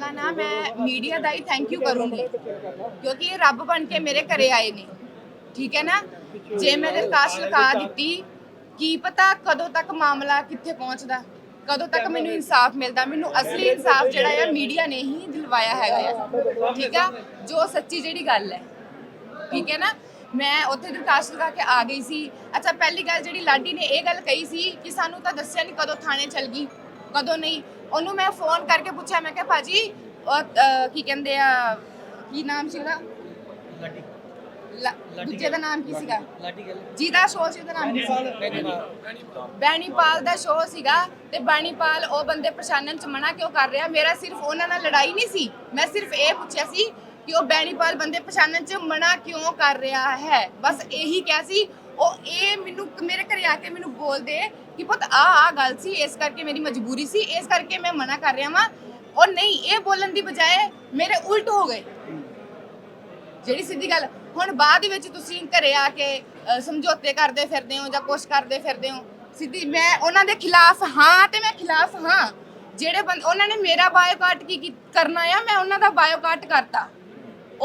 ਪਹਿਲਾਂ ਨਾ ਮੈਂ ਮੀਡੀਆ ਦਾ ਹੀ ਥੈਂਕ ਯੂ ਕਰੂੰਗੀ ਕਿਉਂਕਿ ਇਹ ਰੱਬ ਬਣ ਕੇ ਮੇਰੇ ਘਰੇ ਆਏ ਨੇ ਠੀਕ ਹੈ ਨਾ ਜੇ ਮੈਂ ਦਰਖਾਸਤ ਲਿਖਾ ਦਿੱਤੀ ਕੀ ਪਤਾ ਕਦੋਂ ਤੱਕ ਮਾਮਲਾ ਕਿੱਥੇ ਪਹੁੰਚਦਾ ਕਦੋਂ ਤੱਕ ਮੈਨੂੰ ਇਨਸਾਫ ਮਿਲਦਾ ਮੈਨੂੰ ਅਸਲੀ ਇਨਸਾਫ ਜਿਹੜਾ ਆ ਮੀਡੀਆ ਨੇ ਹੀ ਦਿਲਵਾਇਆ ਹੈਗਾ ਆ ਠੀਕ ਆ ਜੋ ਸੱਚੀ ਜਿਹੜੀ ਗੱਲ ਹੈ ਠੀਕ ਹੈ ਨਾ ਮੈਂ ਉੱਥੇ ਦਰਖਾਸਤ ਲਗਾ ਕੇ ਆ ਗਈ ਸੀ ਅੱਛਾ ਪਹਿਲੀ ਗੱਲ ਜਿਹੜੀ ਲਾਡੀ ਨੇ ਇਹ ਗੱਲ ਕਹੀ ਸੀ ਕਿ ਸਾਨੂੰ ਤਾਂ ਦੱਸਿਆ ਨਹੀਂ ਕਦੋਂ ਥਾਣੇ ਚਲ ਗਈ ਕਦੋਂ ਨਹੀਂ ਉਹਨੂੰ ਮੈਂ ਫੋਨ ਕਰਕੇ ਪੁੱਛਿਆ ਮੈਂ ਕਿਹਾ ਭਾਜੀ ਉਹ, ਅਹ, ਕੀ ਕਹਿੰਦੇ ਆ ਕੀ ਨਾਮ ਸੀ ਉਹਦਾ ਲਾਡੀ। ਲਾ- ਦੂਜੇ ਦਾ ਨਾਮ ਕੀ ਸੀਗਾ? ਲਾਡੀ। ਗੱਲ। ਜਿਹਦਾ ਸ਼ੋਅ ਸੀ ਉਹਦਾ ਨਾਮ ਕੀ ਸੀ? ਬੈਣੀਪਾਲ ਦਾ ਸ਼ੋਅ ਸੀਗਾ ਤੇ ਬੈਣੀਪਾਲ ਉਹ ਬੰਦੇ ਪਛਾਣਨ ਚ ਮਨਾ ਕਿਉਂ ਕਰ ਰਿਹਾ? ਮੇਰਾ ਸਿਰਫ ਉਹਨਾਂ ਨਾਲ ਲੜਾਈ ਨਹੀਂ ਸੀ। ਮੈਂ ਸਿਰਫ ਇਹ ਪੁੱਛਿਆ ਸੀ ਕਿ ਉਹ ਬੈਣੀਪਾਲ ਬੰਦੇ ਪਛਾਣਨ ਚ ਮਨਾ ਕਿਉਂ ਕਰ ਰਿਹਾ ਹੈ? ਬਸ ਇਹੀ ਕਿਹਾ ਸੀ ਉਹ ਇਹ ਮੈਨੂੰ ਮੇਰੇ ਘਰੇ ਆ ਕੇ ਮੈਨੂੰ ਬੋਲਦੇ ਕਿ ਪੁੱਤ ਆ ਆ ਗੱਲ ਸੀ ਇਸ ਕਰਕੇ ਮੇਰੀ ਮਜਬੂਰੀ ਸੀ ਇਸ ਕਰਕੇ ਮੈਂ ਮਨਾ ਕਰ ਰਿਹਾ ਵਾਂ। ਉਹ ਨਹੀਂ ਇਹ ਬੋਲਣ ਦੀ ਬਜਾਏ ਮੇਰੇ ਉਲਟ ਹੋ ਗਏ। ਜਿਹੜੀ ਸਿੱਧੀ ਗੱਲ ਹੁਣ ਬਾਅਦ ਵਿੱਚ ਤੁਸੀਂ ਘਰੇ ਆ ਕੇ ਸਮਝੌਤੇ ਕਰਦੇ ਫਿਰਦੇ ਹੋ ਜਾਂ ਕੁਛ ਕਰਦੇ ਫਿਰਦੇ ਹੋ ਸਿੱਧੀ ਮੈਂ ਉਹਨਾਂ ਦੇ ਖਿਲਾਫ ਹਾਂ ਤੇ ਮੈਂ ਖਿਲਾਫ ਹਾਂ। ਜਿਹੜੇ ਬੰਦ ਉਹਨਾਂ ਨੇ ਮੇਰਾ ਬਾਇਓਕਾਟ ਕੀ ਕੀ ਕਰਨਾ ਆ ਮੈਂ ਉਹਨਾਂ ਦਾ ਬਾਇਓਕਾਟ ਕਰਤਾ।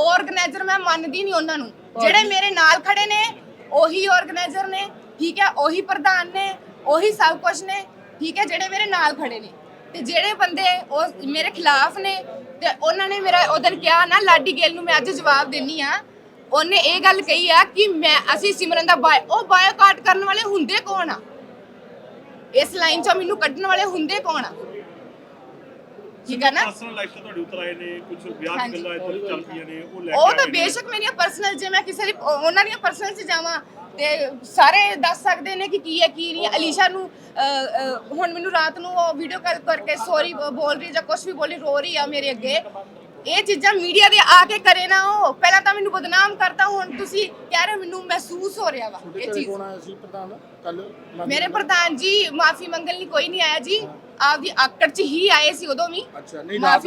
ਆਰਗੇਨਾਈਜ਼ਰ ਮੈਂ ਮੰਨਦੀ ਨਹੀਂ ਉਹਨਾਂ ਨੂੰ। ਜਿਹੜੇ ਮੇਰੇ ਨਾਲ ਖੜੇ ਨੇ ਉਹੀ ਆਰਗੇਨਾਈਜ਼ਰ ਨੇ, ਠੀਕ ਹੈ, ਉਹੀ ਪ੍ਰਧਾਨ ਨੇ, ਉਹੀ ਸਭ ਕੁਝ ਨੇ, ਠੀਕ ਹੈ, ਜਿਹੜੇ ਮੇਰੇ ਨਾਲ ਖੜੇ ਨੇ। ਤੇ ਜਿਹੜੇ ਬੰਦੇ ਉਹ ਮੇਰੇ ਖਿਲਾਫ ਨੇ, ਤੇ ਉਹਨਾਂ ਨੇ ਮੇਰਾ ਉਦੋਂ ਕਿਹਾ, ਨਾ, ਲਾਡੀ ਗੇਲ ਨੂੰ ਮੈਂ ਅੱਜ ਜਵਾਬ ਦੇਣੀ ਆ। ਉਹਨੇ ਇਹ ਗੱਲ ਕਹੀ ਆ ਕਿ ਮੈਂ, ਅਸੀਂ ਸਿਮਰਨ ਦਾ ਬਾਇ ਉਹ ਬਾਇਓਕਾਟ ਕਰਨ ਵਾਲੇ ਹੁੰਦੇ ਕੌਣ ਆ? ਇਸ ਲਾਈਨ ਚੋਂ ਮੈਨੂੰ ਕੱਢਣ ਵਾਲੇ ਹੁੰਦੇ ਕੌਣ ਆ? ਠੀਕ ਹੈ ਨਾ? ਪਰਸਨਲ ਲਾਈਫ ਤੋਂ ਤੁਹਾਡੇ ਉੱਤਰ ਆਏ ਨੇ ਕੁਝ ਵਿਆਹ ਗੱਲਾਂ ਇੱਧਰ ਚੱਲਦੀਆਂ ਨੇ ਉਹ ਲੈ ਕੇ ਉਹ ਤਾਂ। ਬੇਸ਼ੱਕ ਮੇਰੀਆਂ ਪਰਸਨਲ ਜੇ ਮੈਂ ਕਿਸੇ ਦੀ ਉਹਨਾਂ ਦੀਆਂ ਪਰਸਨਲ 'ਚ ਜਾਵਾਂ ਤੇ ਸਾਰੇ ਦੱਸ ਸਕਦੇ ਨੇ ਕਿ ਕੀ ਹੈ ਕੀ ਨਹੀਂ ਅਲੀਸ਼ਾ ਨੂੰ ਹੁਣ ਮੈਨੂੰ ਰਾਤ ਨੂੰ ਉਹ ਵੀਡੀਓ ਕਾਲ ਕਰਕੇ ਸੌਰੀ ਬੋਲ ਰਹੀ ਜਾਂ ਕੁਝ ਵੀ ਬੋਲੀ ਰੋ ਰਹੀ ਆ ਮੇਰੇ ਅੱਗੇ। ਇਹ ਚੀਜ਼ਾਂ ਮੀਡੀਆ ਦੇ ਆ ਕੇ ਕਰੇ ਨਾ ਉਹ। ਪਹਿਲਾਂ ਤਾਂ ਮੈਨੂੰ ਬਦਨਾਮ ਕਰਤਾ ਹੁਣ ਤੁਸੀਂ ਕਹਿ ਰਹੇ ਹੋ ਮੈਨੂੰ ਮਹਿਸੂਸ ਹੋ ਰਿਹਾ ਵਾ ਇਹ ਚੀਜ਼। ਕੌਣ ਆਇਆ ਸੀ ਪ੍ਰਧਾਨ? ਕੱਲ ਮੇਰੇ ਪ੍ਰਧਾਨ ਜੀ ਮਾਫੀ ਮੰਗਣ ਲਈ ਕੋਈ ਨਹੀਂ ਆਇਆ ਜੀ। ਆਪਦੀ ਆਕੜ 'ਚ ਹੀ ਆਏ ਸੀ ਉਦੋਂ ਵੀ। ਅੱਛਾ ਨਹੀਂ ਰਾਤ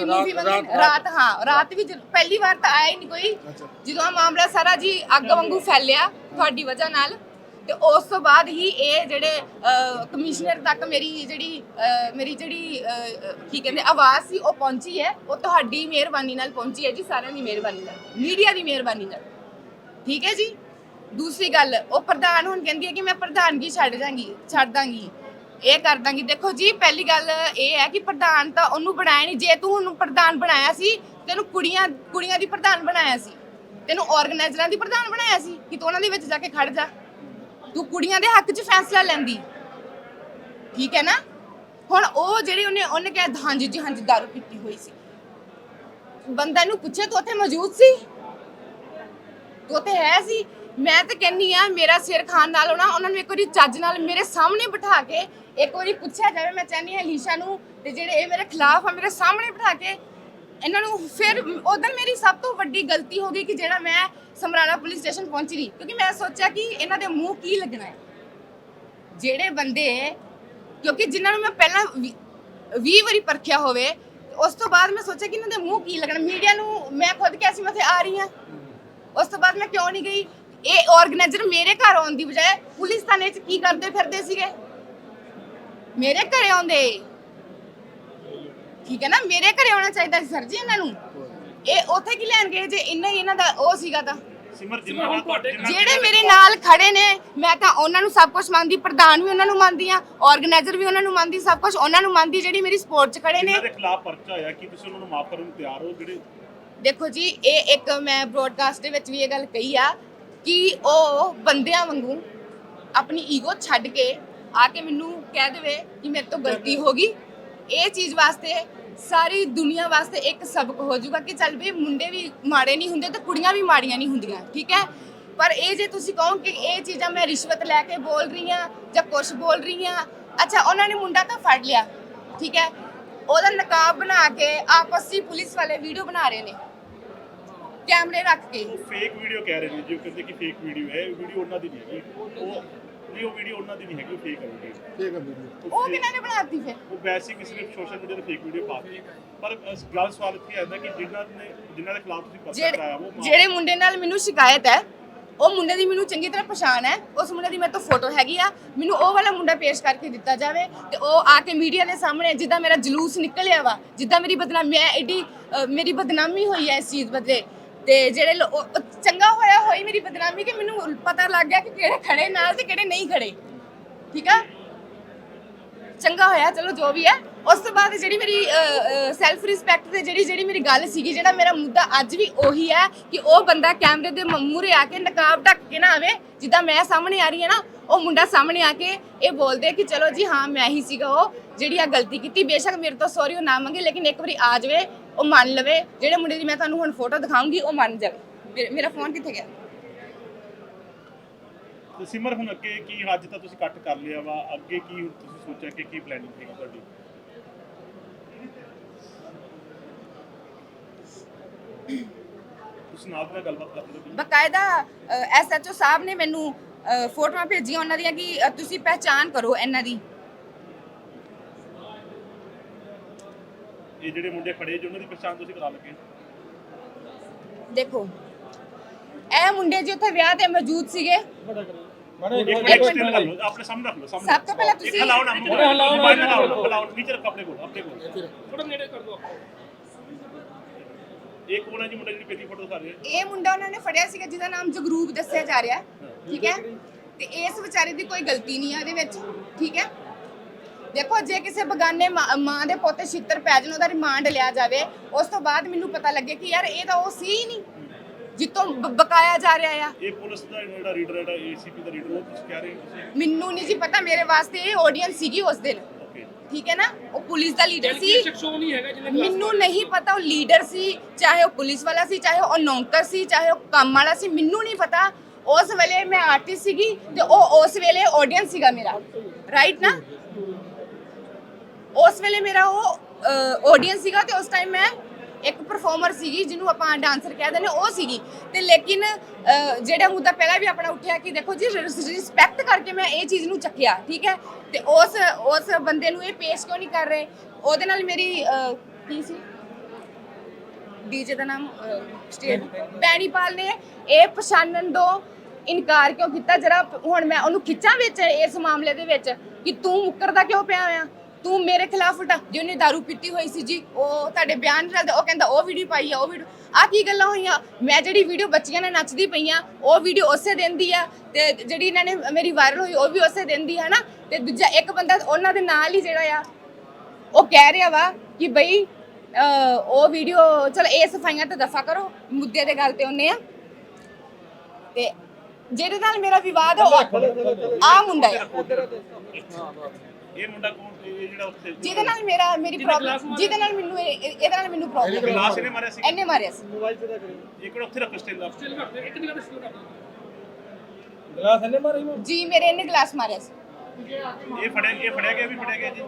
ਰਾਤ ਹਾਂ ਰਾਤ ਵੀ ਪਹਿਲੀ ਵਾਰ ਤਾਂ ਆਇਆ ਹੀ ਨਹੀਂ ਕੋਈ। ਜਦੋਂ ਆ ਮਾਮਲਾ ਸਾਰਾ ਜੀ ਅੱਗ ਵਾਂਗੂ ਫੈਲਿਆ ਤੁਹਾਡੀ ਵਜ੍ਹਾ ਨਾਲ। ਤੇ ਉਸ ਤੋਂ ਬਾਅਦ ਹੀ ਇਹ ਜਿਹੜੇ ਕਮਿਸ਼ਨਰ ਤੱਕ ਮੇਰੀ ਜਿਹੜੀ ਮੇਰੀ ਜਿਹੜੀ ਕੀ ਕਹਿੰਦੇ, ਆਵਾਜ਼ ਸੀ, ਉਹ ਪਹੁੰਚੀ ਹੈ। ਉਹ ਤੁਹਾਡੀ ਮਿਹਰਬਾਨੀ ਨਾਲ ਪਹੁੰਚੀ ਹੈ ਜੀ, ਸਾਰਿਆਂ ਦੀ ਮਿਹਰਬਾਨੀ ਨਾਲ ਮੀਡੀਆ ਦੀ ਮਿਹਰਬਾਨੀ ਨਾਲ। ਠੀਕ ਹੈ ਜੀ? ਦੂਸਰੀ ਗੱਲ, ਉਹ ਪ੍ਰਧਾਨ ਹੁਣ ਕਹਿੰਦੀ ਹੈ ਕਿ ਮੈਂ ਪ੍ਰਧਾਨਗੀ ਛੱਡ ਜਾਗੀ, ਛੱਡ ਦਾਂਗੀ। ਇਹ ਕਰ ਦਾਂਗੀ। ਦੇਖੋ ਜੀ, ਪਹਿਲੀ ਗੱਲ ਇਹ ਹੈ ਕਿ ਪ੍ਰਧਾਨ ਤਾਂ ਉਹਨੂੰ ਬਣਾਇਆ ਨਹੀਂ। ਜੇ ਤੂੰ ਉਹਨੂੰ ਪ੍ਰਧਾਨ ਬਣਾਇਆ ਸੀ, ਤੈਨੂੰ ਕੁੜੀਆਂ ਕੁੜੀਆਂ ਦੀ ਪ੍ਰਧਾਨ ਬਣਾਇਆ ਸੀ। ਤੈਨੂੰ ਆਰਗੇਨਾਈਜ਼ਰਾਂ ਦੀ ਪ੍ਰਧਾਨ ਬਣਾਇਆ ਸੀ ਕਿ ਤੂੰ ਉਹਨਾਂ ਦੇ ਵਿੱਚ ਜਾ ਕੇ ਖੜ ਜਾ। ਤੂੰ ਕੁੜੀਆਂ ਦੇ ਹੱਕ 'ਚ ਫੈਸਲਾ ਲੈਂਦੀ। ਠੀਕ ਹੈ ਨਾ? ਹੁਣ ਉਹ ਜਿਹੜੀ ਉਹਨੇ ਉਹਨੇ ਕਿਹਾ ਹਾਂਜੀ ਜੀ, ਹਾਂਜੀ, ਦਾਰੂ ਪੀਤੀ ਹੋਈ ਸੀ। ਬੰਦਾ ਨੂੰ ਪੁੱਛੇ, ਤੂੰ ਉੱਥੇ ਮੌਜੂਦ ਸੀ? ਤੂੰ ਉੱਥੇ ਹੈ ਸੀ। ਮੈਂ ਤਾਂ ਕਹਿੰਨੀ ਆ ਮੇਰਾ ਸਿਰ ਖਾਨ ਨਾਲ ਹੋਣਾ ਉਹਨਾਂ ਨੂੰ ਇੱਕ ਵਾਰੀ ਚੱਜ ਨਾਲ ਮੇਰੇ ਸਾਹਮਣੇ ਬਿਠਾ ਕੇ ਇੱਕ ਵਾਰੀ ਪੁੱਛਿਆ ਜਾਵੇ। ਮੈਂ ਚਾਹਨੀ ਆ ਲੀਸ਼ਾ ਨੂੰ ਤੇ ਜਿਹੜੇ ਇਹ ਮੇਰੇ ਖਿਲਾਫ ਆ, ਮੇਰੇ ਸਾਹਮਣੇ ਬਿਠਾ ਕੇ ਇਹਨਾਂ ਨੂੰ ਫਿਰ ਉਦੋਂ ਮੇਰੀ ਸਭ ਤੋਂ ਵੱਡੀ ਗਲਤੀ ਹੋ ਗਈ ਕਿ ਜਿਹੜਾ ਮੈਂ ਸਮਰਾਲਾ ਪੁਲਿਸ ਸਟੇਸ਼ਨ ਪਹੁੰਚੀ ਨਹੀਂ। ਕਿਉਂਕਿ ਮੈਂ ਸੋਚਿਆ ਕਿ ਇਹਨਾਂ ਦੇ ਮੂੰਹ ਕੀ ਲੱਗਣਾ ਹੈ। ਜਿਹੜੇ ਬੰਦੇ, ਕਿਉਂਕਿ ਜਿਨ੍ਹਾਂ ਨੂੰ ਮੈਂ ਪਹਿਲਾਂ 20 ਵਾਰੀ ਪਰਖਿਆ ਹੋਵੇ, ਉਸ ਤੋਂ ਬਾਅਦ ਮੈਂ ਸੋਚਿਆ ਕਿ ਇਹਨਾਂ ਦੇ ਮੂੰਹ ਕੀ ਲੱਗਣਾ। ਮੀਡੀਆ ਨੂੰ ਮੈਂ ਖੁਦ ਕਿਹਾ ਸੀ, ਮੈਂ ਉੱਥੇ ਆ ਰਹੀ ਹਾਂ। ਉਸ ਤੋਂ ਬਾਅਦ ਮੈਂ ਕਿਉਂ ਨਹੀਂ ਗਈ? ਇਹ ਆਰਗੇਨਾਈਜ਼ਰ ਮੇਰੇ ਘਰ ਆਉਣ ਦੀ ਬਜਾਏ ਪੁਲਿਸ ਥਾਣੇ 'ਚ ਕੀ ਕਰਦੇ ਫਿਰਦੇ ਸੀਗੇ? ਮੇਰੇ ਘਰੇ ਆਉਂਦੇ। ਠੀਕ ਹੈ ਨਾ? ਮੇਰੇ ਘਰੇ ਆਉਣਾ ਚਾਹੀਦਾ ਸੀ ਸਰ ਜੀ ਇਹਨਾਂ ਨੂੰ। ਇਹ ਉੱਥੇ ਕੀ ਲੈਣ ਗਏ ਜੇ? ਇੰਨਾ ਹੀ ਇਹਨਾਂ ਦਾ ਉਹ ਸੀਗਾ ਤਾਂ। ਸਿਮਰ ਜਿੰਨਾ ਨਾਲ ਤੁਹਾਡੇ ਜਿੰਨਾ- ਜਿਹੜੇ ਮੇਰੇ ਨਾਲ ਖੜੇ ਨੇ ਮੈਂ ਤਾਂ ਉਹਨਾਂ ਨੂੰ ਸਭ ਕੁਝ ਮੰਨਦੀ ਪ੍ਰਧਾਨ ਵੀ ਉਹਨਾਂ ਨੂੰ ਮੰਨਦੀ ਆ ਆਰਗੇਨਾਈਜ਼ਰ ਵੀ ਉਹਨਾਂ ਨੂੰ ਮੰਨਦੀ ਸਭ ਕੁਝ ਉਹਨਾਂ ਨੂੰ ਮੰਨਦੀ ਜਿਹੜੀ ਮੇਰੀ ਸਪੋਰਟ 'ਚ ਖੜੇ ਨੇ। ਦੇ ਖਿਲਾਫ ਪਰਚਾ ਹੋਇਆ ਕਿ ਤੁਸੀਂ ਉਹਨਾਂ ਨੂੰ ਮਾਫ ਕਰਨ ਨੂੰ ਤਿਆਰ ਹੋ? ਜਿਹੜੇ ਦੇਖੋ ਜੀ ਇਹ ਇੱਕ ਮੈਂ ਬ੍ਰੋਡਕਾਸਟ ਦੇ ਵਿੱਚ ਵੀ ਇਹ ਗੱਲ ਕਹੀ ਆ ਕਿ ਉਹ ਬੰਦਿਆਂ ਵਾਂਗੂ ਆਪਣੀ ਈਗੋ ਛੱਡ ਕੇ ਆ ਕੇ ਮੈਨੂੰ ਕਹਿ ਦੇਵੇ ਕਿ ਮੇਰੇ ਤੋਂ ਗਲਤੀ ਹੋ ਗਈ। ਇਹ ਚੀਜ਼ ਵਾਸਤੇ ਸਾਰੀ ਦੁਨੀਆ ਵਾਸਤੇ ਇੱਕ ਸਬਕ ਹੋ ਜਾਊਗਾ ਕਿ ਚੱਲ ਵੀ ਮੁੰਡੇ ਵੀ ਮਾੜੇ ਨਹੀਂ ਹੁੰਦੇ ਤੇ ਕੁੜੀਆਂ ਵੀ ਮਾੜੀਆਂ ਨਹੀਂ ਹੁੰਦੀਆਂ, ਠੀਕ ਹੈ? ਪਰ ਇਹ ਜੇ ਤੁਸੀਂ ਕਹੋ ਕਿ ਇਹ ਚੀਜ਼ਾਂ ਮੈਂ ਰਿਸ਼ਵਤ ਲੈ ਕੇ ਬੋਲ ਰਹੀ ਹਾਂ ਜਾਂ ਕੁਝ ਬੋਲ ਰਹੀ ਹਾਂ, ਅੱਛਾ, ਉਹਨਾਂ ਨੇ ਮੁੰਡਾ ਤਾਂ ਫੜ ਲਿਆ, ਠੀਕ ਹੈ? ਉਹਦਾ ਨਕਾਬ ਬਣਾ ਕੇ ਆਪਸ ਵਿੱਚ ਪੁਲਿਸ ਵਾਲੇ ਵੀਡੀਓ ਬਣਾ ਰਹੇ ਨੇ, ਕੈਮਰੇ ਰੱਖ ਕੇ। ਫੇਕ ਵੀਡੀਓ ਕਹਿ ਰਹੇ ਨੇ, ਜੀ ਕਹਿੰਦੇ ਕਿ ਫੇਕ ਵੀਡੀਓ ਹੈ ਵੀਡੀਓ ਉਹਨਾਂ ਦੀ ਨਹੀਂ ਹੈਗੀ। ਉਹ ਨਹੀਂ ਉਹ ਵੀਡੀਓ ਉਹਨਾਂ ਦੀ ਨਹੀਂ ਹੈਗੀ ਉਹ ਫੇਕ ਹੈ ਵੀਡੀਓ ਠੀਕ ਹੈ ਵੀਡੀਓ ਉਹ ਕਿਹਨਾਂ ਨੇ ਬਣਾਤੀ ਫਿਰ। ਉਹ ਵੈਸੇ ਕਿਸੇ ਨੇ ਸੋਸ਼ਲ ਮੀਡੀਆ ਤੇ ਫੇਕ ਵੀਡੀਓ ਪਾ ਦਿੱਤੀ। ਪਰ ਅਸ- ਗੱਲ ਸਵਾਲ ਇੱਥੇ ਆਉਂਦਾ ਕਿ ਜਿਨ੍ਹਾਂ ਨੇ ਜਿਨ੍ਹਾਂ ਦੇ ਖਿਲਾਫ ਤੁਸੀਂ ਪਰਚਾ ਕਰਾਇਆ ਉਹ ਜਿਹੜੇ ਮਾਫ਼- ਜਿਹੜੇ ਮੁੰਡੇ ਨਾਲ ਮੈਨੂੰ ਸ਼ਿਕਾਇਤ ਹੈ ਉਹ ਮੁੰਡੇ ਦੀ ਮੈਨੂੰ ਚੰਗੀ ਤਰ੍ਹਾਂ ਪਛਾਣ ਹੈ ਉਸ ਮੁੰਡੇ ਦੀ ਮੇਰੇ ਤੋਂ ਫੋਟੋ ਹੈਗੀ ਆ। ਮੈਨੂੰ ਉਹ ਵਾਲਾ ਮੁੰਡਾ ਪੇਸ਼ ਕਰਕੇ ਦਿੱਤਾ ਜਾਵੇ ਤੇ ਉਹ ਆ ਕੇ ਮੀਡੀਆ ਦੇ ਸਾਹਮਣੇ ਜਿੱਦਾਂ ਮੇਰਾ ਜਲੂਸ ਨਿਕਲਿਆ ਵਾ ਜਿੱਦਾਂ ਮੇਰੀ ਬਦਨਾਮ ਮੈਂ ਐਡੀ ਅ, ਮੇਰੀ ਬਦਨਾਮੀ ਹੋਈ ਹੈ ਇਸ ਚੀਜ਼ ਬਦਲੇ। ਤੇ ਜਿਹੜੇ ਲੋ- ਉਹ- ਉਹ ਚੰਗਾ ਹੋਇਆ ਹੋਈ ਮੇਰੀ ਬਦਨਾਮੀ ਕਿ ਮੈਨੂੰ ਪਤਾ ਲੱਗ ਗਿਆ ਕਿ ਕਿਹੜੇ ਖੜੇ ਨਾਲ ਤੇ ਕਿਹੜੇ ਨਹੀਂ ਖੜੇ। ਠੀਕ ਆ? ਚੰਗਾ ਹੋਇਆ, ਚਲੋ ਜੋ ਵੀ ਹੈ ਉਸ ਤੋਂ ਬਾਅਦ ਜਿਹੜੀ ਮੇਰੀ ਸੈਲਫ ਰਿਸਪੈਕਟ ਤੇ ਜਿਹੜੀ ਜਿਹੜੀ ਮੇਰੀ ਗੱਲ ਸੀਗੀ, ਜਿਹੜਾ ਮੇਰਾ ਮੁੱਦਾ ਅੱਜ ਵੀ ਉਹੀ ਹੈ ਕਿ ਉਹ ਬੰਦਾ ਕੈਮਰੇ ਦੇ ਮੂਹਰੇ ਆ ਕੇ ਨਕਾਬ ਢੱਕ ਕੇ ਨਾ ਆਵੇ, ਜਿੱਦਾਂ ਮੈਂ ਸਾਹਮਣੇ ਆ ਰਹੀ ਹਾਂ ਨਾ, ਉਹ ਮੁੰਡਾ ਸਾਹਮਣੇ ਆ ਕੇ ਇਹ ਬੋਲਦੇ ਕਿ ਚਲੋ ਜੀ ਹਾਂ, ਮੈਂ ਹੀ ਸੀਗਾ ਉਹ ਜਿਹੜੀ ਆ ਗਲਤੀ ਕੀਤੀ। ਬੇਸ਼ੱਕ ਮੇਰੇ ਤੋਂ ਸੌਰੀ ਉਹ ਨਾ ਮੰਗੇ, ਲੇਕਿਨ ਇੱਕ ਵਾਰੀ ਆ ਜਾਵੇ ਉਹ ਮੰਨ ਲਵੇ ਜਿਹੜੇ ਮੁੰਡੇ ਦੀ ਮੈਂ ਤੁਹਾਨੂੰ ਹੁਣ ਫੋਟੋ ਦਿਖਾਉਂਗੀ ਉਹ ਮੰਨ ਜਾਵੇ। ਮੇਰੇ- ਮੇਰਾ ਫੋਨ ਕਿੱਥੇ ਗਿਆ? ਤੇ ਸਿਮਰ ਹੁਣ ਅੱਗੇ ਕੀ ਅੱਜ ਤਾਂ ਤੁਸੀਂ ਕੱਟ ਕਰ ਲਿਆ ਵਾ? ਅੱਗੇ ਕੀ ਹੁਣ ਤੁਸੀਂ ਸੋਚਿਆ ਕਿ ਕੀ ਪਲੈਨਿੰਗ ਹੈਗੀ ਤੁਹਾਡੀ? ਤੁਸੀਂ ਨਾਲ ਨਾਲ ਗੱਲਬਾਤ ਕਰ ਲਓ ਬਕਾਇਦਾ ਐਸਐਚਓ ਸਾਹਿਬ ਨੇ ਮੈਨੂੰ ਅ, ਫੋਟੋਆਂ ਭੇਜੀਆਂ ਉਹਨਾਂ ਦੀਆਂ ਕਿ ਅ, ਤੁਸੀਂ ਪਹਿਚਾਨ ਕਰੋ ਇਹਨਾਂ ਦੀ। ਇਹ ਜਿਹੜੇ ਮੁੰਡੇ ਫੜੇ ਜੀ ਉਹਨਾਂ ਦੀ ਪਛਾਣ ਤੁਸੀਂ ਕਰਾ ਲੱਗੇ? ਦੇਖੋ ਇਹ ਮੁੰਡੇ ਜੀ ਉੱਥੇ ਵਿਆਹ ਤੇ ਮੌਜੂਦ ਸੀਗੇ ਮਾੜੇ ਇੱਕ ਇੱਕ ਮਿੰਟ ਮਿੰਟ ਸਟਿਲ ਕਰ ਲਓ ਆਪਣੇ ਸਾਹਮਣੇ ਰੱਖ ਲਓ ਸਾਹਮਣੇ ਸਭ ਤੋਂ ਪਹਿਲਾਂ ਇੱਕ ਤੁਸੀਂ ਹਲਾਓ ਨਾ ਹਲਾਓ, ਹਲਾਓ, ਮੋਬਾਈਲ ਹਲਾਓ ਹਲਾਓ। ਹਲਾਓ ਨੀਚੇ ਰੱਖੋ ਆਪਣੇ ਕੋਲ ਆਪਣੇ ਕੋਲ। ਥੋੜਾ ਨੇੜੇ ਕਰ ਦੋ ਇਹ ਕੋਣ ਹੈ ਜੀ ਮੁੰਡਾ ਜਿਹੜੀ ਪਹਿਲੀ ਫੋਟੋ ਦਿਖਾ ਰਿਹਾ ਇਹ ਮੁੰਡਾ ਉਹਨਾਂ ਨੇ ਫੜਿਆ ਸੀਗਾ ਜਿਹਦਾ ਨਾਮ ਜਗਰੂਪ ਦੱਸਿਆ ਜਾ ਰਿਹਾ ਹੈ, ਠੀਕ ਹੈ? ਤੇ ਇਸ ਵਿਚਾਰੇ ਦੀ ਕੋਈ ਗਲਤੀ ਨਹੀਂ ਹੈ ਉਹਦੇ ਵਿੱਚ ਠੀਕ ਹੈ? ਦੇਖੋ ਜੇ ਕਿਸੇ ਬਗਾਨੇ ਮਾਂ ਦੇ ਪੋਤੇ ਛਿੱਤਰ ਪੈ ਜਾਣ ਉਹਦਾ ਰਿਮਾਂਡ ਲਿਆ ਜਾਵੇ ਉਸ ਤੋਂ ਬਾਅਦ ਮੈਨੂੰ ਪਤਾ ਲੱਗੇ ਕਿ ਯਾਰ ਇਹ ਤਾਂ ਉਹ ਸੀ ਨਹੀਂ ਜਿੱਤੋਂ ਬਕਾਇਆ ਜਾ ਰਿਹਾ ਆ। ਇਹ ਪੁਲਿਸ ਦਾ ਜਿਹੜਾ ਰੀਡਰ ਹੈ ਏਸੀਪੀ ਦਾ ਰੀਡਰ ਉਹ ਤੁਸੀਂ ਕਹਿ ਰਹੇ ਹੋ ਮੈਨੂੰ ਨਹੀਂ ਜੀ ਪਤਾ ਮੇਰੇ ਵਾਸਤੇ ਇਹ ਆਡੀਅנס ਸੀਗੀ ਉਸ ਦਿਨ। ਠੀਕ ਹੈ ਨਾ? ਉਹ ਪੁਲਿਸ ਦਾ ਲੀਡਰ ਸੀ। ਮੈਨੂੰ ਨਹੀਂ ਪਤਾ ਉਹ ਲੀਡਰ ਸੀ ਚਾਹੇ ਉਹ ਪੁਲਿਸ ਵਾਲਾ ਸੀ ਚਾਹੇ ਉਹ ਨੌਕਰ ਸੀ ਚਾਹੇ ਉਹ ਕੰਮ ਵਾਲਾ ਸੀ ਮੈਨੂੰ ਨਹੀਂ ਪਤਾ। ਉਸ ਵੇਲੇ ਮੈਂ ਆਰਟਿਸਟ ਸੀਗੀ ਤੇ ਉਹ ਉਸ ਵੇਲੇ ਆਡੀਅנס ਸੀਗਾ ਮੇਰਾ। ਰਾਈਟ ਨਾ? ਉਸ ਵੇਲੇ ਮੇਰਾ ਉਹ ਆਡੀਅנס ਸੀਗਾ ਤੇ ਉਸ ਟਾਈਮ ਮੈਂ ਇੱਕ ਪਰਫਾਰਮਰ ਸੀਗੀ ਜਿਹਨੂੰ ਆਪਾਂ ਡਾਂਸਰ ਕਹਿ ਦਿੰਦੇ ਉਹ ਸੀਗੀ। ਤੇ ਲੇਕਿਨ ਜਿਹੜਾ ਮੁੱਦਾ ਪਹਿਲਾਂ ਵੀ ਆਪਣਾ ਉੱਠਿਆ ਕਿ ਦੇਖੋ ਜੀ ਰਿਸਪੈਕਟ ਕਰਕੇ ਮੈਂ ਇਹ ਚੀਜ਼ ਨੂੰ ਚੱਕਿਆ ਠੀਕ ਹੈ? ਤੇ ਉਸ ਉਸ ਬੰਦੇ ਨੂੰ ਇਹ ਪੇਸ਼ ਕਿਉਂ ਨਹੀਂ ਕਰ ਰਹੇ? ਉਹਦੇ ਨਾਲ ਮੇਰੀ ਕੀ ਸੀ? ਡੀਜੇ ਦਾ ਨਾਮ ਸਟੇਟ ਬੈਣੀਪਾਲ ਨੇ ਇਹ ਪਛਾਣਨ ਤੋਂ ਇਨਕਾਰ ਕਿਉਂ ਕੀਤਾ? ਜਰਾ ਹੁਣ ਮੈਂ ਉਹਨੂੰ ਖਿੱਚਾਂ ਵਿੱਚ ਇਸ ਮਾਮਲੇ ਦੇ ਵਿੱਚ ਕਿ ਤੂੰ ਮੁੱਕਰਦਾ ਕਿਉਂ ਪਿਆ ਆ ਤੂੰ ਮੇਰੇ ਖਿਲਾਫ ਉਟਾ ਜੇ ਉਹਨੇ ਪੀਤੀ ਹੋਈ ਸੀ ਜੀ, ਉਹ ਤੁਹਾਡੇ ਬਿਆਨ ਨਾਲ ਉਹ ਕਹਿੰਦਾ ਉਹ ਵੀਡੀਓ ਪਾਈ ਆ, ਉਹ ਵੀਡੀਓ ਆ ਕੀ ਗੱਲਾਂ ਹੋਈਆਂ? ਮੈਂ ਜਿਹੜੀ ਵੀਡੀਓ ਬੱਚੀਆਂ ਨੇ ਨੱਚਦੀ ਪਈਆਂ ਉਹ ਵੀਡੀਓ ਉਸੇ ਦਿਨ ਦੀ ਆ। ਤੇ ਜਿਹੜੀ ਇਹਨਾਂ ਨੇ ਮੇਰੀ ਵਾਇਰਲ ਹੋਈ, ਉਹ ਵੀ ਉਸੇ ਦਿਨ ਦੀ ਹੈ ਨਾ ਤੇ ਦੂਜਾ ਇੱਕ ਬੰਦਾ ਉਹਨਾਂ ਦੇ ਨਾਲ ਹੀ ਜਿਹੜਾ ਆ, ਉਹ ਕਹਿ ਰਿਹਾ ਵਾ ਕਿ ਬਈ ਉਹ ਵੀਡੀਓ ਚਲ ਇਹ ਸਫਾਈਆਂ ਤੇ ਦਫਾ ਕਰੋ, ਮੁੱਦੇ ਦੇ ਗੱਲ ਤੇ ਉਹਨੇ ਆ। ਤੇ ਜਿਹਦੇ ਨਾਲ ਮੇਰਾ ਵਿਵਾਦ ਆ ਆ ਮੁੰਡਾ ਆ ਇਹ ਮੁੰਡਾ ਕੌਣ ਇਹ ਜਿਹੜਾ ਉੱਥੇ ਜਿਹਦੇ ਨਾਲ ਮੇਰਾ ਮੇਰੀ ਪ੍ਰੋਬਲਮ ਜਿਹਦੇ ਨਾਲ ਮੈਨੂੰ ਇਹ- ਇਹ- ਇਹਦੇ ਨਾਲ ਮੈਨੂੰ ਪ੍ਰੋਬਲਮ ਗਲਾਸ ਇਹਨੇ ਮਾਰਿਆ ਸੀ? ਇਹਨੇ ਮਾਰਿਆ ਸੀ। ਇਹ ਕਿਹੜਾ ਉੱਥੇ ਰੱਖੋ ਸਟਿਲ ਕਰ ਦੇ ਇੱਕ ਜਗ੍ਹਾ ਸਟਿਲ ਕਰ ਦੋ। ਗਲਾਸ ਇਹਨੇ ਮਾਰੀ ਮੈਂ ਜੀ ਮੇਰੇ ਇਹਨੇ ਗਲਾਸ ਮਾਰਿਆ ਸੀ। ਇਹ ਫੜਿਆ ਇਹ ਫੜਿਆ ਗਿਆ ਵੀ ਫੜਿਆ ਗਿਆ ਜੀ?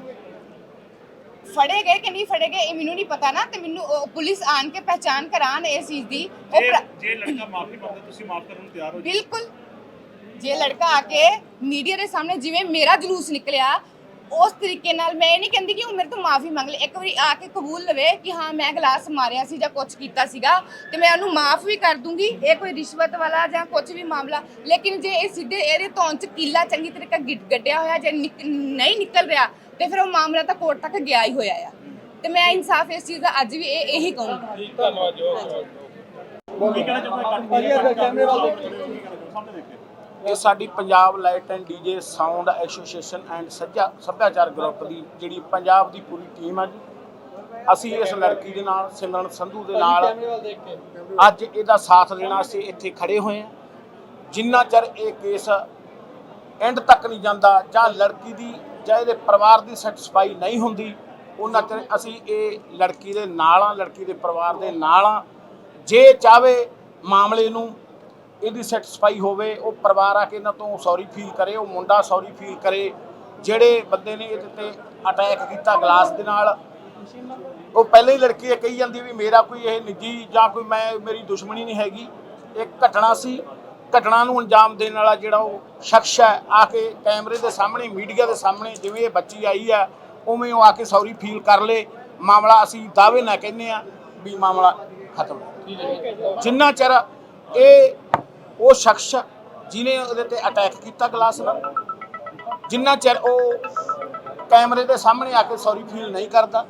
ਫੜੇ ਗਏ ਕਿ ਨਹੀਂ ਫੜੇ ਗਏ ਇਹ ਮੈਨੂੰ ਨਹੀਂ ਪਤਾ ਨਾ ਤੇ ਮੈਨੂੰ ਉਹ ਪੁਲਿਸ ਆਣ ਕੇ ਪਹਿਚਾਨ ਕਰਾਣ ਇਸ ਚੀਜ਼ ਦੀ। ਉਹ ਜੇ ਪ੍ਰ- ਜੇ ਲੜਕਾ ਮਾਫੀ ਮੰਗਦਾ ਤੁਸੀਂ ਮਾਫ ਕਰਨ ਨੂੰ ਤਿਆਰ ਹੋ ਜੀ। ਬਿਲਕੁਲ। ਜੇ ਲੜਕਾ ਆ ਕੇ ਮੀਡੀਆ ਦੇ ਸਾਹਮਣੇ ਜਿਵੇਂ ਮੇਰਾ ਜਲੂਸ ਨਿਕਲਿਆ ਉਸ ਤਰੀਕੇ ਨਾਲ ਮੈਂ ਇਹ ਨਹੀਂ ਕਹਿੰਦੀ ਕਿ ਉਹ ਮੇਰੇ ਤੋਂ ਮਾਫੀ ਮੰਗ ਲੇ। ਇੱਕ ਵਾਰੀ ਆ ਕੇ ਕਬੂਲ ਲਵੇ ਕਿ ਹਾਂ ਮੈਂ ਗਲਾਸ ਮਾਰਿਆ ਸੀ ਜਾਂ ਕੁਝ ਕੀਤਾ ਸੀਗਾ ਤੇ ਮੈਂ ਉਹਨੂੰ ਮਾਫ ਵੀ ਕਰ ਦੂੰਗੀ। ਇਹ ਕੋਈ ਰਿਸ਼ਵਤ ਵਾਲਾ ਜਾਂ ਕੁਝ ਵੀ ਮਾਮਲਾ ਲੇਕਿਨ ਜੇ ਇਹ ਸਿੱਧੇ ਇਹਦੇ ਧੌਣ ਚ ਕੀਲਾ ਚੰਗੀ ਤਰੀਕਾ ਗਿੱਟ ਗੱਡਿਆ ਹੋਇਆ ਜੇ ਨਿਕ- ਨਹੀਂ ਨਿਕਲ ਰਿਹਾ ਤੇ ਫਿਰ ਉਹ ਮਾਮਲਾ ਤਾਂ ਕੋਰਟ ਤੱਕ ਗਿਆ ਹੀ ਹੋਇਆ ਆ। ਤੇ ਮੈਂ ਇਨਸਾਫ ਇਸ ਚੀਜ਼ ਦਾ ਅੱਜ ਵੀ ਇਹ ਇਹੀ ਕਹੂੰਗੀ। ਧੰਨਵਾਦ ਜੋ ਕੀ ਕਹਿਣਾ ਚਾਹੁੰਦੇ ਕੱਟ ਕੈਮਰੇ ਵੱਲ। ਸਾਹਮਣੇ ਦੇਖੇ ਇਹ ਸਾਡੀ Punjab light and DJ sound association and ਸੱਜਾ ਸੱਭਿਆਚਾਰ ਗਰੁੱਪ ਦੀ ਜਿਹੜੀ ਪੰਜਾਬ ਦੀ ਪੂਰੀ ਟੀਮ ਆ ਜੀ। ਅਸੀਂ ਇਸ ਲੜਕੀ ਦੇ ਨਾਲ ਸਿਮਰਨ ਸੰਧੂ ਦੇ ਨਾਲ ਅੱਜ ਇਹਦਾ ਸਾਥ ਦੇਣਾ ਅਸੀਂ ਇੱਥੇ ਖੜੇ ਹੋਏ ਹਾਂ। ਜਿੰਨਾ ਚਿਰ ਇਹ ਕੇਸ ਐਂਡ ਤੱਕ ਨਹੀਂ ਜਾਂਦਾ ਜਾਂ ਲੜਕੀ ਦੀ ਜਾਂ ਇਹਦੇ ਪਰਿਵਾਰ ਦੀ ਸੈਟੀਸਫਾਈ ਨਹੀਂ ਹੁੰਦੀ ਉਹਨਾਂ ਚਿਰ ਅਸੀਂ ਇਹ ਲੜਕੀ ਦੇ ਨਾਲ ਆ ਲੜਕੀ ਦੇ ਪਰਿਵਾਰ ਦੇ ਨਾਲ ਆ ਜੇ ਚਾਵੇ ਮਾਮਲੇ ਨੂੰ ਇਹਦੀ ਸੈਟੀਸਫਾਈ ਹੋਵੇ, ਉਹ ਪਰਿਵਾਰ ਆ ਕੇ ਇਹਨਾਂ ਤੋਂ ਸੌਰੀ ਫੀਲ ਕਰੇ, ਉਹ ਮੁੰਡਾ ਸੌਰੀ ਫੀਲ ਕਰੇ, ਜਿਹੜੇ ਬੰਦੇ ਨੇ ਇਹਦੇ ਤੇ ਅਟੈਕ ਕੀਤਾ ਗਲਾਸ ਦੇ ਨਾਲ, ਉਹ ਪਹਿਲੇ ਹੀ ਲੜਕੀ ਇਹ ਕਹੀ ਜਾਂਦੀ ਵੀ ਮੇਰਾ ਕੋਈ ਇਹ ਨਿੱਜੀ ਜਾਂ ਕੋਈ ਮੈਂ, ਮੇਰੀ ਦੁਸ਼ਮਣੀ ਨਹੀਂ ਹੈਗੀ। ਇਹ ਘਟਨਾ ਸੀ, ਘਟਨਾ ਨੂੰ ਅੰਜਾਮ ਦੇਣ ਵਾਲਾ ਜਿਹੜਾ ਉਹ ਸ਼ਖਸ ਹੈ, ਆ ਕੇ ਕੈਮਰੇ ਦੇ ਸਾਹਮਣੇ, ਮੀਡੀਆ ਦੇ ਸਾਹਮਣੇ ਜਿਵੇਂ ਇਹ ਬੱਚੀ ਆਈ ਹੈ, ਉਵੇਂ ਉਹ ਆ ਕੇ ਸੌਰੀ ਫੀਲ ਕਰ ਲੇ। ਮਾਮਲਾ ਅਸੀਂ ਦਾਅਵੇ ਨਾ ਕਹਿੰਦੇ ਆ ਵੀ ਮਾਮਲਾ ਖਤਮ ਜਿੰਨਾ ਚਿਰ ਇਹ ਉਹ ਸ਼ਖਸ ਜਿਨੇ ਉਹਦੇ ਤੇ ਅਟੈਕ ਕੀਤਾ ਗਲਾਸ ਨਾਲ, ਜਿੰਨਾ ਚਿਰ ਉਹ ਕੈਮਰੇ ਦੇ ਸਾਹਮਣੇ ਆ ਕੇ ਸੌਰੀ ਫੀਲ ਨਹੀਂ ਕਰਦਾ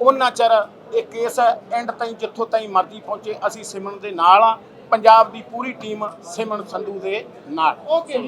ਉਹਨਾਂ ਚਿਰ ਇਹ ਕੇਸ ਹੈ ਐਂਡ ਤਾਈਂ ਜਿੱਥੋਂ ਤਾਈਂ ਮਰਜ਼ੀ ਪਹੁੰਚੇ, ਅਸੀਂ ਸਿਮਰਨ ਦੇ ਨਾਲ ਆ ਪੰਜਾਬ ਦੀ ਪੂਰੀ ਟੀਮ ਸਿਮਰਨ ਸੰਧੂ ਦੇ ਨਾਲ। ਓਕੇ